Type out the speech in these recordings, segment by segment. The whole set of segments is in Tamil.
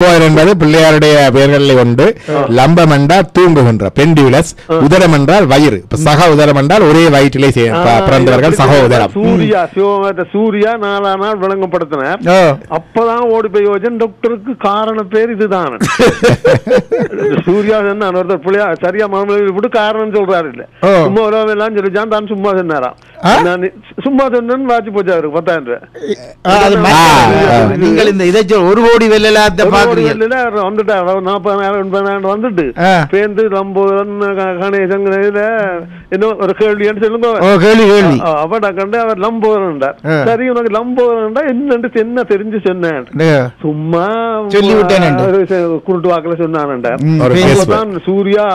லம்போதர் என்பது பிள்ளையாருடைய பெயர்களில் ஒன்று. லம்பம் என்றால் தூங்குகின்ற பெண்டியுலஸ் உதரம் என்றால் வயிறு. இப்ப சக உதரம் என்றால் ஒரே வயிற்றிலே பிறந்தவர்கள் சக உதரம். சூர்யா சிவமேத்த சூர்யா நாலா நாள் விளங்கப்படுத்தினார் அப்பதான் ஓடி போய் யோசன் டாக்டருக்கு காரண பேர் இதுதான். சூர்யா என்ன ஒருத்தர் பிள்ளையா சரியா மாமலை விட்டு காரணம் சொல்றாரு இல்ல. சும்மா உலகம் எல்லாம் சொல்லிச்சான் தான் சும்மா சொன்னாராம். சும்மா சொன்னேன்னு வாச்சு போச்சு அவருக்கு பத்தாயிரம் ரூபாய். நீங்கள் இந்த இதை ஒரு கோடி வெள்ளலாத்த அவர் நாற்பதாயிரம் எண்பதாயிரம் வந்துட்டு. பேருந்து கணேசன் இன்னும் ஒரு கேள்வின்னு சொல்லுங்க ஓ கேள்வி கேள்வி. அவட கண்டு அவர் லம்போதரன்டார் ஆ. சரி உனக்கு என்னன்னு என்ன தெரிஞ்சு சொன்னேன். சும்மா சொல்லி குருட்டு வாக்குல பேசுவார். அப்பதான் சூர்யா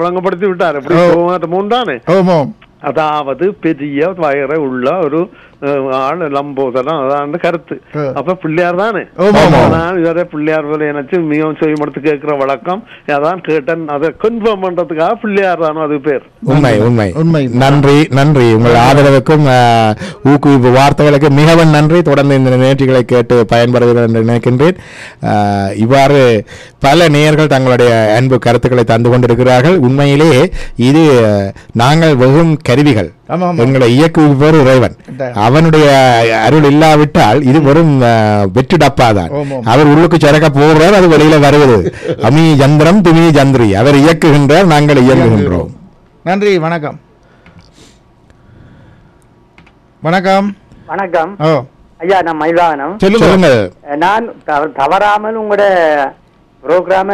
விளங்கப்படுத்தி விட்டார். எப்படி ஓ. மூன்றானே அதாவது பெரிய வயற உள்ள ஒரு ஆள் லம்போதரம் அதான் கருத்து. அப்ப பிள்ளையார் தானே. நான் இதுவரை பிள்ளையார் போல நினைச்சு மிகவும் செய்யமடுத்து கேட்கிற வழக்கம். அதான் கேட்டேன் அதை கன்ஃபார்ம் பண்றதுக்காக பிள்ளையார் தானோ அது பேர். உண்மை உண்மை. உண்மை. நன்றி நன்றி. உங்கள் ஆதரவுக்கும் ஊக்குவிப்பு வார்த்தைகளுக்கு மிகவும் நன்றி. தொடர்ந்து இந்த நிகழ்ச்சிகளை கேட்டு பயன்படுகிறேன் என்று நினைக்கின்றேன். ஆஹ், இவ்வாறு பல நேயர்கள் தங்களுடைய அன்பு கருத்துக்களை தந்து கொண்டிருக்கிறார்கள். உண்மையிலேயே இது நாங்கள் வெறும் கருவிகள். எங்களை இயக்குபவர் இறைவன். அவனுடைய அருள் இல்லாவிட்டால் இது வெறும் வெற்று டப்பாதான். அவர் உள்ளுக்கு சிறக்க போகிறார் அது வெளியில வருவது. அமி யந்திரம் துமி ஜந்திரி அவர் இயக்குகின்றார் நாங்கள் இயங்குகின்றோம். நன்றி வணக்கம். வணக்கம். வணக்கம். ஐயா நான் மயிலாவனம் சொல்லுங்க. சொல்லுங்க நான் தவ- தவறாமல் உங்களோட ப்ரோக்ராம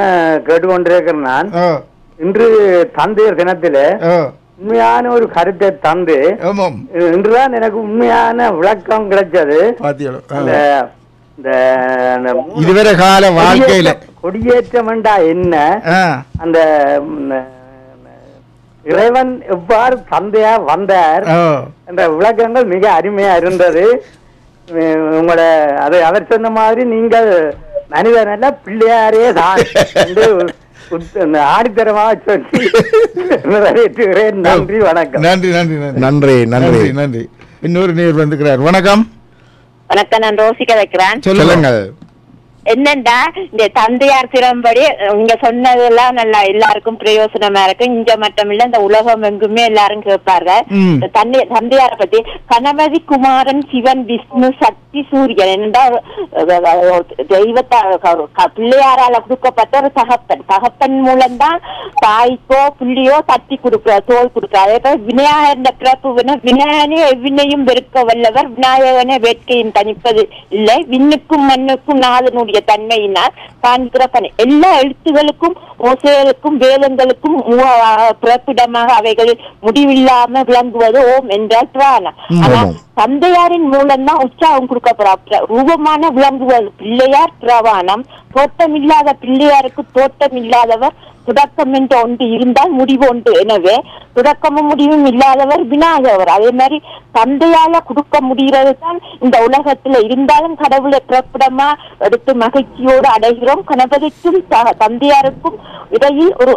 கேட்டுக்கொண்டிருக்கிறேன் நான். இன்று தந்தையர் தினத்தில உண்மையான ஒரு கருத்தை தந்து இன்றுதான் எனக்கு உண்மையான விளக்கம் கிடைச்சது அந்த இதுவரை கால வாழ்க்கையில. கொடியேற்றம் என்றா என்ன? அந்த இறைவன் எவ்வாறு தந்தையா வந்தார் என்ற விளக்கங்கள் மிக அருமையா இருந்தது. உம், உங்களோட அது அவர் சொன்ன மாதிரி நீங்கள் மனிதன் அல்ல பிள்ளையாரே தான் நன்றி வணக்கம். நன்றி நன்றி நன்றி. நன்றி நன்றி. நன்றி நன்றி. இன்னொரு நேர் வந்துக்கிறார் வணக்கம். வணக்கம் நான் ரோசிக்க வைக்கிறேன். சொல்லுங்க. சொல்லுங்கள். என்னண்டா இந்த தந்தையார் திறம்படி நீங்க சொன்னதெல்லாம் நல்லா எல்லாருக்கும் பிரயோசனமா இருக்கு. இங்க மட்டும் இல்ல இந்த உலகம் எங்குமே எல்லாரும் கேட்பாங்க. தந்தை தந்தையார பத்தி கணபதி குமாரன் சிவன் விஷ்ணு சக்தி சூரியன் என்றால் தெய்வத்தா பிள்ளையாரால கொடுக்கப்பட்ட ஒரு தகப்பன். தகப்பன் மூலம்தான் தாய்க்கோ புள்ளியோ தட்டி கொடுக்கிற தோல் கொடுக்கிற. அதே போல விநாயகர் பிறப்பு விநாயகனே எவ்வினையும் வெறுக்க வல்லவர். விநாயகனே வேட்கையும் தணிப்பது இல்லை. விண்ணுக்கும் மண்ணுக்கும் நாதனுடைய தன்மையினால் காண்கிற பணி எல்லா எழுத்துகளுக்கும் ஓசைகளுக்கும் வேதங்களுக்கும் மூவ- பிறப்பிடமாக அவைகள் முடிவில்லாம விளங்குவது ஓம் என்றால் பிராணம் ஆனா. தந்தையாரின் மூலம்தான் உற்சாகம் கொடுக்கப்படுற ரூபமான விளங்குவது. பிள்ளையார் பிரவாணம். தோட்டம் இல்லாத பிள்ளையாருக்கு தோட்டம் இல்லாதவர் தொடக்கம் என்று ஒன்று இருந்தால் முடிவு ஒன்று எனவே தொடக்கமும் முடிவும் இல்லாதவர் விநாயகர். அதே மாதிரி தந்தையால கொடுக்க முடிகிறது தான் இந்த உலகத்துல இருந்தாலும் கடவுளை பிறப்பிடமா எடுத்து மகிழ்ச்சியோடு அடைகிறோம். கணபதிக்கும் தந்தையாருக்கும் இடையில் ஒரு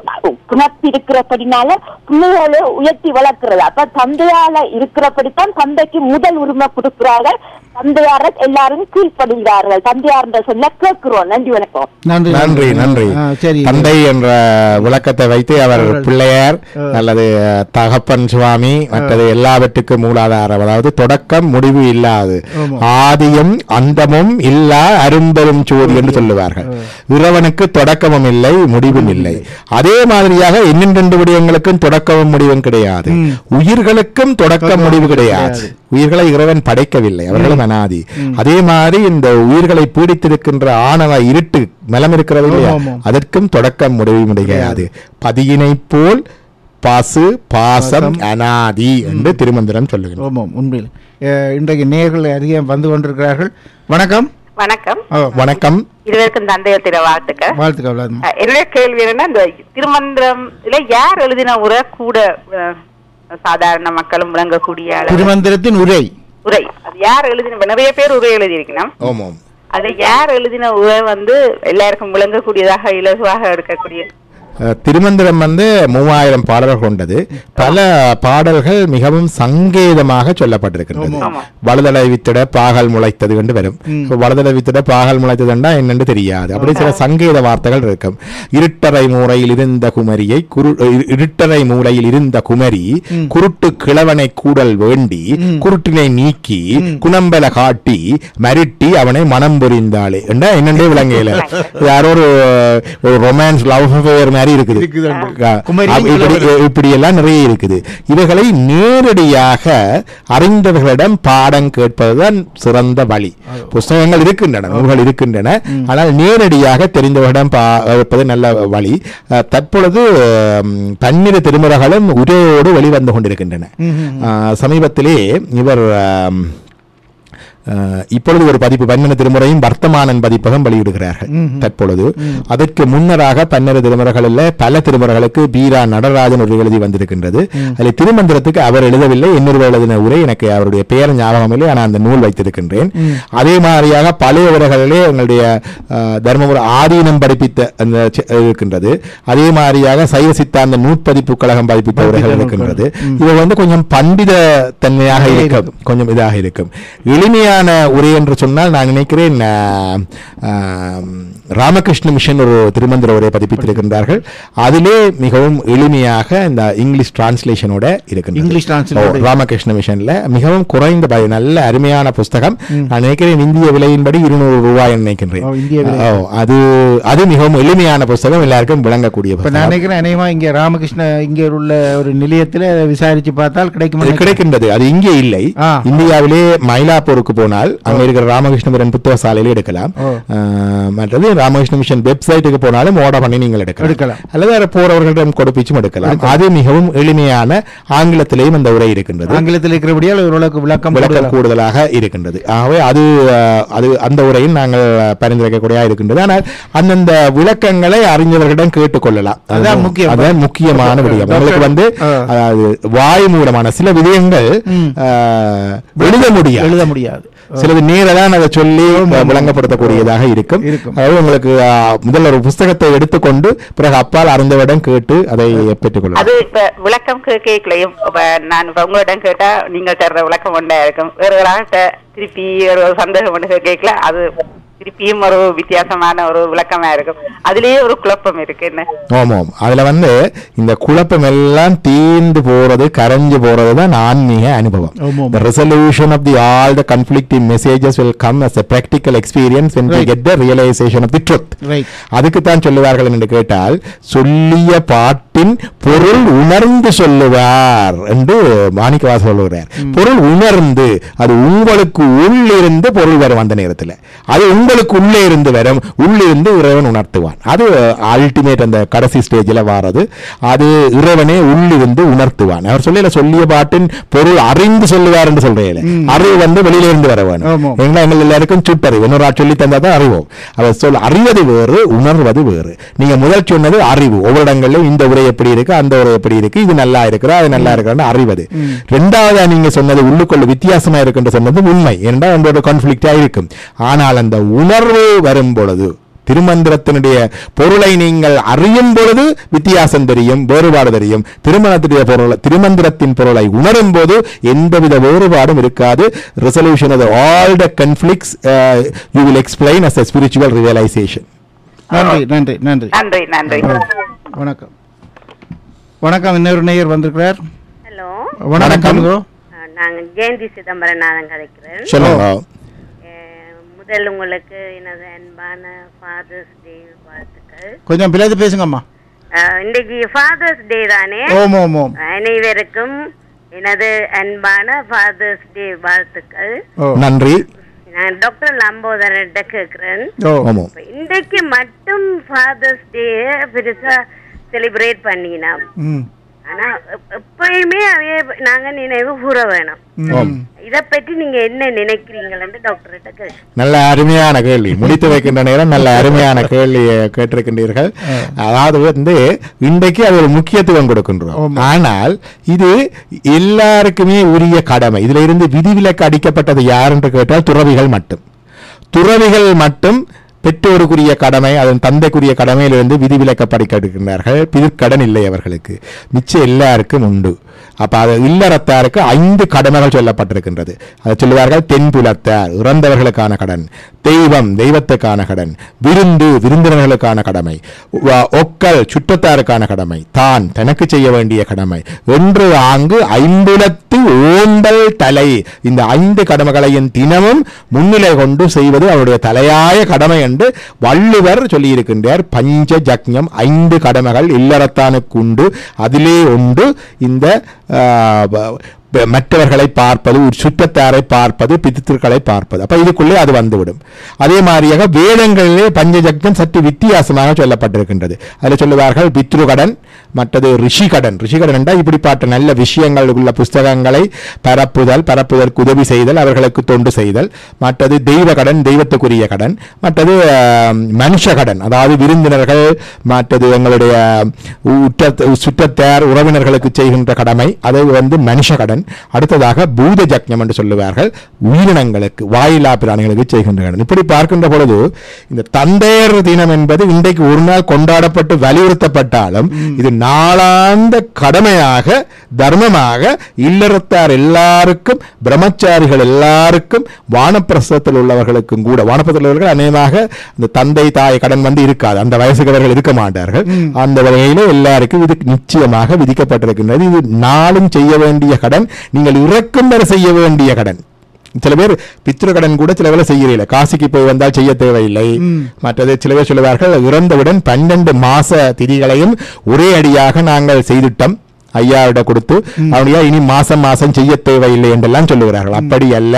குணத்து இருக்கிறபடினால பிள்ளைகளை உயர்த்தி வளர்க்கிறது. அப்ப தந்தையால இருக்கிறபடித்தான் தந்தைக்கு முதல் உரிமை கொடுக்கிறார்கள். தந்தையார எல்லாரும் கீழ்ப்படுகிறார்கள் தந்தையார் என்ற சொல்ல கேட்கிறோம். நன்றி வணக்கம். நன்றி நன்றி நன்றி. ஆ, சரி. தந்தை என்ற விளக்கத்தை வைத்து அவர். பிள்ளையார். அல்லது தகப்பன் சுவாமி மற்றது எல்லாவற்றுக்கும் மூலாதாரம். அதாவது தொடக்கம் முடிவு இல்லாது. ஆதியும் அந்தமும் இல்லா அரும்பெரும் சோதி என்று சொல்லுவார்கள். இறைவனுக்கு தொடக்கமும் இல்லை முடிவும் இல்லை. அதே மாதிரியாக இன்னும் ரெண்டு விடயங்களுக்கும் தொடக்கமும் முடிவும் கிடையாது. உயிர்களுக்கும் தொடக்கம் முடிவு கிடையாது. உயிர்களை இறைவன் படைக்கவில்லை. அவர்களும் அனாதி. அதே மாதிரி இந்த உயிர்களை பீடித்திருக்கின்ற ஆணவ இருட்டு மலம் இருக்கிறது இல்லையா. அதற்கும் தொடக்கம் முடிவு கிடையாது. பதியினை போல் பாசு பாசம். அனாதி என்று திருமந்திரம் சொல்லுகிறோம் உண்மையில். இன்றைக்கு நேர்கள் அதிகம் வந்து கொண்டிருக்கிறார்கள். வணக்கம். வணக்கம். வணக்கம். இருவருக்கும் தந்தையர் வாழ்த்துக்கள் விளாதுமா அஹ் என்னுடைய கேள்வி என்னன்னா இந்த திருமந்திரம் இல்ல யார் எழுதின உரை கூட சாதாரண மக்களும் விளங்கக்கூடிய திருமந்திரத்தின் உரை. உரை. அது யார் எழுதின நிறைய பேர் உரை எழுதியிருக்கணும். அது யார் எழுதின உரை வந்து எல்லாருக்கும் விளங்கக்கூடியதாக இலகுவாக எடுக்கக்கூடிய அஹ், திருமந்திரம் வந்து மூவாயிரம் பாடல்கள் கொண்டது. பல பாடல்கள் மிகவும் சங்கேதமாக சொல்லப்பட்டிருக்கின்றது. வலதலை வித்திட பாகல் முளைத்தது என்று வரும். வலதலை வித்திட பாகல் முளைத்ததுண்டா என்னன்னு தெரியாது. அப்படி சில சங்கேத வார்த்தைகள் இருக்கும். இருட்டறை மூலையில் இருந்த குமரியை குரு இரு- இருட்டறை மூலையில் இருந்த குமரி குருட்டு கிழவனை கூடல் வேண்டி குருட்டினை நீக்கி குணம்பல காட்டி மருட்டி அவனை மனம் புரிந்தாளே. என்றா என்னண்டே விளங்கையில யாரோ ஒரு ரொமான்ஸ் லவ் அஃபேர் மாதிரி இருக்குது. இப்படி எல்லாம் நிறைய இருக்குது. இவைகளை நேரடியாக அறிந்தவர்களிடம் பாடம் கேட்பதுதான் சிறந்த வழி. புஸ்தகங்கள் இருக்கின்றன நூல்கள் இருக்கின்றன. ஆனால் நேரடியாக தெரிந்தவரிடம் கேட்பது நல்ல வழி. தற்பொழுது பன்னிரு திருமுறைகளும் உரையோடு வெளிவந்து கொண்டிருக்கின்றன. சமீபத்திலே இவர் இப்பொழுது ஒரு பதிப்பு பன்னெண்டு திருமுறையும் வர்த்தமானன் பதிப்பகம் வெளியிடுகிறார்கள் தற்பொழுது. அதற்கு முன்னராக பன்னெண்டு திருமுறைகளில் பல திருமுறைகளுக்கு பீரா நடராஜன் ஒரு எழுதி வந்திருக்கின்றது. அதில் திருமந்திரத்துக்கு அவர் எழுதவில்லை இன்னொரு எழுதின உரை எனக்கு அவருடைய பெயர் ஞாபகம் இல்லை ஆனால் அந்த நூல் வைத்திருக்கின்றேன். அதே மாதிரியாக பழைய உரைகளிலே எங்களுடைய அஹ், தர்மபுர ஆதீனம் படிப்பித்த அந்த இருக்கின்றது. அதே மாதிரியாக சைவ சித்தாந்த நூற்பதிப்பு கழகம் பதிப்பித்த உரைகள் இருக்கின்றது. இது வந்து கொஞ்சம் பண்டித தன்மையாக இருக்கும் கொஞ்சம் இதாக இருக்கும். எளிமையான உரை என்று சொன்னால் நான் நினைக்கிறேன் ராமகிருஷ்ண மிஷன் ஒரு திருமந்திர உரை பதிப்பித்திருக்கின்றார்கள். அதிலே மிகவும் எளிமையாக இந்த இங்கிலீஷ் டிரான்ஸ்லேஷனோட இருக்கின்றது. இங்கிலீஷ் ஓ, ராமகிருஷ்ண மிஷன்ல மிகவும் குறைந்த நல்ல அருமையான புஸ்தகம். நான் நினைக்கிறேன் இந்திய விலையின்படி இருநூறு ரூபாய் நினைக்கின்றேன். அது அது மிகவும் எளிமையான புஸ்தகம். எல்லாருக்கும் விளங்கக்கூடிய நான் நினைக்கிறேன் அநேகமா இங்க ராமகிருஷ்ண இங்க உள்ள ஒரு நிலையத்துல விசாரிச்சு பார்த்தால் கிடைக்கும் கிடைக்கின்றது. அது இங்கே இல்லை. இந்தியாவிலே மயிலாப்பூருக்கு போனால் அங்க இருக்கிற ராமகிருஷ்ணபுரம் புத்தக சாலையில எடுக்கலாம். மற்றது ராமகிருஷ்ண மிஷன் வெப்சைட்டுக்கு போனாலும் ஆர்டர் பண்ணி நீங்கள் எடுக்கலாம். எடுக்கலாம். அல்லது வேற போறவர்களிடம் கொடுப்பிச்சும் எடுக்கலாம். அது மிகவும் எளிமையான ஆங்கிலத்திலேயும் அந்த உரை இருக்கின்றது. ஆங்கிலத்தில் இருக்கிறபடியால் ஓரளவுக்கு விளக்கம் விளக்கம் கூடுதலா- கூடுதலாக இருக்கின்றது. ஆகவே அது அது அந்த உரையில் நாங்கள் பரிந்துரைக்கக்கூடிய இருக்கின்றது. ஆனால் அந்தந்த விளக்கங்களை அறிஞர்களிடம் கேட்டுக்கொள்ளலாம். அதான் முக்கியம். அதான் முக்கியமான விடயம். உங்களுக்கு வந்து. அதாவது வாய் மூலமான சில விடயங்கள் எழுத முடியாது. எழுத முடியாது. சிலது நேரதான் அதை சொல்லி விளங்கப்படுத்தக்கூடியதாக இருக்கும். இருக்கும். அதாவது உங்களுக்கு முதல்ல ஒரு புஸ்தகத்தை எடுத்துக்கொண்டு பிறகு அப்பால் அறிந்தவரிடம் கேட்டு அதை பெற்றுக்கொள்ளலாம் அது இப்ப விளக்கம் கேட்கலையும். இப்ப நான் இப்ப உங்களிடம் கேட்டா நீங்க தர்ற விளக்கம் ஒன்றா இருக்கும். வேற திருப்பி ஒரு சந்தேகம் ஒன்று கேட்கல. அது திருப்பியும் ஒரு வித்தியாசமான ஒரு விளக்கமா இருக்கும். அதுலயே ஒரு குழப்பம் இருக்கு. என்ன? ஆமாம். அதுல வந்து இந்த குழப்பம் எல்லாம் தீர்ந்து போறது கரைஞ்சு போறது தான் ஆன்மீக அனுபவம். ஆமாம். the resolution of the all the conflicting messages will come as a practical experience when we Right. get the realization of the truth. Right அதுக்கு தான் சொல்லுவார்கள் என்று கேட்டால் சொல்லிய பாட்டின் பொருள் உணர்ந்து சொல்லுவார் என்று மாணிக்கவாச சொல்லுகிறார். பொருள் உணர்ந்து அது உங்களுக்கு உள்ளிருந்து பொருள் வரும் அந்த நேரத்தில். அது உங்களுக்கு உள்ளே இருந்து வரும். உள்ளிருந்து இறைவன் உணர்த்துவான். அது அல்டிமேட் அந்த கடைசி ஸ்டேஜில் வாரது. அது இறைவனே உள்ளிருந்து உணர்த்துவான். அவர் சொல்லல சொல்லிய பாட்டின் பொருள் அறிந்து சொல்லுவார் என்று சொல்றேன் அறிவு வந்து வெளியில இருந்து வர வேணும். எங்களை எல்லாருக்கும் சுட்டறிவு. இன்னொரு சொல்லி தந்தா தான் அறிவோம். அவர் சொல் அறிவது வேறு உணர்வது வேறு. நீங்க முதல் சொன்னது அறிவு. ஒவ்வொரு இடங்களிலும் இந்த உரை எப்படி இருக்கு அந்த உரை எப்படி இருக்கு இது நல்லா இருக்கிறா அது நல்லா இருக்கிறான்னு அறிவது. ரெண்டாவதா நீங்க சொன்னது உள்ளுக்குள்ள வித்தியாசமா இருக்குன்னு சொன்னது உண்மை. ஏனென்றால் அதோட கான்ஃபிளிக்டா இருக்கும். ஆனால் அந்த உணர்வு வரும் பொழுது திருமந்திரத்தினுடைய பொருளை நீங்கள் அறியும் பொழுது வித்தியாசம் தெரியும் வேறுபாடு தெரியும். திருமணத்துடைய பொருள் திருமந்திரத்தின் பொருளை உணரும் போது எந்தவித வேறுபாடும் இருக்காது. Resolution of all the conflicts you will explain as a spiritual realization நன்றி நன்றி நன்றி. நன்றி நன்றி. வணக்கம். வணக்கம் இன்னொரு நேயர் வந்திருக்கிறார். ஹலோ. வணக்கம். நாங்கள் ஜெயந்தி சிதம்பரம் நான் கதைக்கிறேன். முதல் உங்களுக்கு எனது அன்பான ஃபாதர்ஸ் டே வாழ்த்துக்கள். கொஞ்சம் பிள்ளைது பேசுங்கம்மா. அஹ், இன்றைக்கு ஃபாதர்ஸ் டே தானே? ஓம் ஓம் ஓம். அனைவருக்கும் எனது அன்பான ஃபாதர்ஸ் டே வாழ்த்துக்கள். நன்றி. நான் டாக்டர் லம்போதரன்ட்ட கேட்குறேன். இன்றைக்கு மட்டும் ஃபாதர்ஸ் டே பெருசா செலிப்ரேட் பண்ணினோம். ம். ஆனா எப்- எப்பயுமே அவைய நாங்க நினைவு கூற வேணும். இத பற்றி நீங்க என்ன நினைக்கிறீங்கன்னு நல்ல அருமையான கேள்வி. முடித்து வைக்கின்ற நேரம் நல்ல அருமையான கேள்வியை கேட்டிருக்கின்றீர்கள். அதாவது வந்து இன்றைக்கு அது ஒரு முக்கியத்துவம் கொடுக்கின்றோம். ஆனால் இது எல்லாருக்குமே உரிய கடமை. இதுல இருந்து விதிவிலக்கு அடிக்கப்பட்டது யார் என்று கேட்டால் துறவிகள் மட்டும். துறவிகள் மட்டும் பெற்றோருக்குரிய கடமை அதன் தந்தைக்குரிய கடமையிலிருந்து விதிவிலக்கப்படுகின்றார்கள் பிற்கடன் இல்லை அவர்களுக்கு. மிச்சம் எல்லாருக்கும் உண்டு. அப்ப அது இல்லறத்தாருக்கு ஐந்து கடமைகள் சொல்லப்பட்டிருக்கின்றது. அதை சொல்லுவார்கள் தென்புலத்தார் இறந்தவர்களுக்கான கடன் தெய்வம் தெய்வத்துக்கான கடன் விருந்து விருந்தினர்களுக்கான கடமை ஒக்கல் சுற்றத்தாருக்கான கடமை தான் தனக்கு செய்ய வேண்டிய கடமை ஒன்று ஆங்கு ஐம்புலத்து ஓம்பல் தலை. இந்த ஐந்து கடமைகளையும் தினமும் முன்னிலை கொண்டு செய்வது அவருடைய தலையாய கடமை என்று வள்ளுவர் சொல்லியிருக்கின்றார். பஞ்ச ஜக்ஞம் ஐந்து கடமைகள் இல்லறத்தானுக்கு உண்டு. அதிலே உண்டு இந்த Uh, but மற்றவர்களை பார்ப்பது சுற்றத்தாரை பார்ப்பது பித்திருக்களை பார்ப்பது. அப்ப இதுக்குள்ளே அது வந்துவிடும். அதே மாதிரியாக வேதங்களிலே பஞ்சஜக்ஞம் சற்று வித்தியாசமாக சொல்லப்பட்டிருக்கின்றது. அதில் சொல்லுவார்கள் பித்ருகடன் மற்றது ரிஷிகடன். ரிஷிகடன் என்றால் இப்படிப்பட்ட நல்ல விஷயங்கள் உள்ள புஸ்தகங்களை பரப்புதல் பரப்புதற்கு உதவி செய்தல் அவர்களுக்கு தொண்டு செய்தல். மற்றது தெய்வ கடன் தெய்வத்துக்குரிய கடன். மற்றது மனுஷ கடன் அதாவது விருந்தினர்கள் மற்றது எங்களுடைய உற்ற சுற்றத்தார் உறவினர்களுக்கு செய்கின்ற கடமை. அது வந்து மனுஷ கடன் அடுத்ததாக பூத ஜக்ஞம் என்று சொல்லுவார்கள். உயிரினங்களுக்கு வாயிலா பிராணிகளுக்கு செய்கின்ற கடன் இப்படி பார்க்கின்ற பொழுது இந்த தந்தையர் தினம் என்பது இன்றைக்கு ஒரு நாள் கொண்டாடப்பட்டு வலியுறுத்தப்பட்டாலும் இது நாளாந்த கடமையாக தர்மமாக இல்லறத்தார் எல்லாருக்கும் பிரம்மச்சாரிகள் எல்லாருக்கும் வானப்பிரசத்தில் உள்ளவர்களுக்கும் கூட வானப்பிரசத்தில் உள்ளவர்கள் அநேகமாக இந்த தந்தை தாய் கடன் வந்து இருக்காது. அந்த வயசுக்கு அவர்கள் இருக்க மாட்டார்கள். அந்த வகையில எல்லாருக்கும் இது நிச்சயமாக விதிக்கப்பட்டிருக்கின்றது. இது நாளும் செய்ய வேண்டிய கடன். நீங்கள் இறக்கும் வரை செய்ய வேண்டிய கடன். சில பேர் பித்ரு கடன் கூட சில வேலை செய்யறீங்க காசிக்கு போய் வந்தால் செய்ய தேவையில்லை. மற்றது சில பேர் சொல்லுவார்கள் இறந்தவுடன் பன்னெண்டு மாச திதிகளையும் ஒரே அடியாக நாங்கள் செய்துட்டோம். ஐயாவிட கொடுத்து அவனுடைய இனி மாசம் மாசம் செய்ய தேவையில்லை? என்றெல்லாம் சொல்லுகிறார்கள். அப்படி அல்ல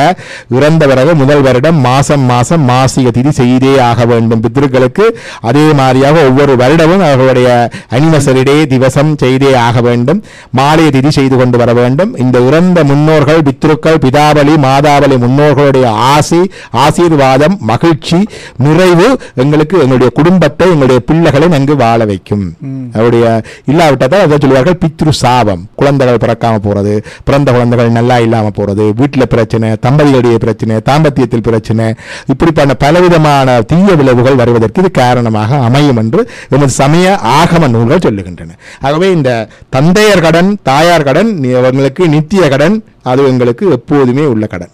இறந்த பிறகு முதல் வருடம் மாசம் மாசம் மாசிக திதி செய்தே ஆக வேண்டும். பித்ருக்களுக்கு அதே மாதிரியாக ஒவ்வொரு வருடமும் அவர்களுடைய அனிவர்சரி டே திவசம் செய்தே ஆக வேண்டும். மாலை திதி செய்து கொண்டு வர வேண்டும். இந்த இறந்த முன்னோர்கள் பித்ருக்கள் பிதாவளி மாதாவளி முன்னோர்களுடைய ஆசி ஆசீர்வாதம் மகிழ்ச்சி நிறைவு எங்களுக்கு எங்களுடைய குடும்பத்தை எங்களுடைய பிள்ளைகளை நன்கு வாழ வைக்கும். அவருடைய இல்லாவிட்டதான் அதை சொல்லுவார்கள் பித்ரு சாபம் குழந்தைகள் பிறக்காம போறது பிறந்த குழந்தைகள் நல்லா இல்லாம போறது வீட்டில் பிரச்சனை தம்பதிகளுடைய பிரச்சனை தாம்பத்தியத்தில் பிரச்சனை இப்படிப்பட்ட பலவிதமான தீய விளைவுகள் வருவதற்கு இது காரணமாக அமையும் என்று எமது சமய ஆகம நூல்கள் சொல்லுகின்றன. ஆகவே இந்த தந்தையர் கடன் தாயார் கடன் நி- அவங்களுக்கு நித்திய கடன் அது எங்களுக்கு எப்போதுமே உள்ள கடன்.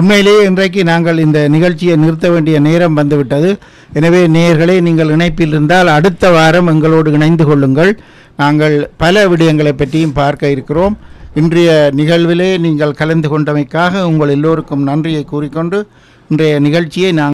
உண்மையிலேயே இன்றைக்கு நாங்கள் இந்த நிகழ்ச்சியை நிறுத்த வேண்டிய நேரம் வந்துவிட்டது. எனவே நேயர்களே நீங்கள் இணைப்பில் இருந்தால் அடுத்த வாரம் எங்களோடு இணைந்து கொள்ளுங்கள். நாங்கள் பல விடயங்களை பற்றியும் பார்க்க இருக்கிறோம். இன்றைய நிகழ்விலே நீங்கள் கலந்து கொண்டமைக்காக உங்கள் எல்லோருக்கும் நன்றியை கூறிக்கொண்டு இன்றைய நிகழ்ச்சியை நாங்கள்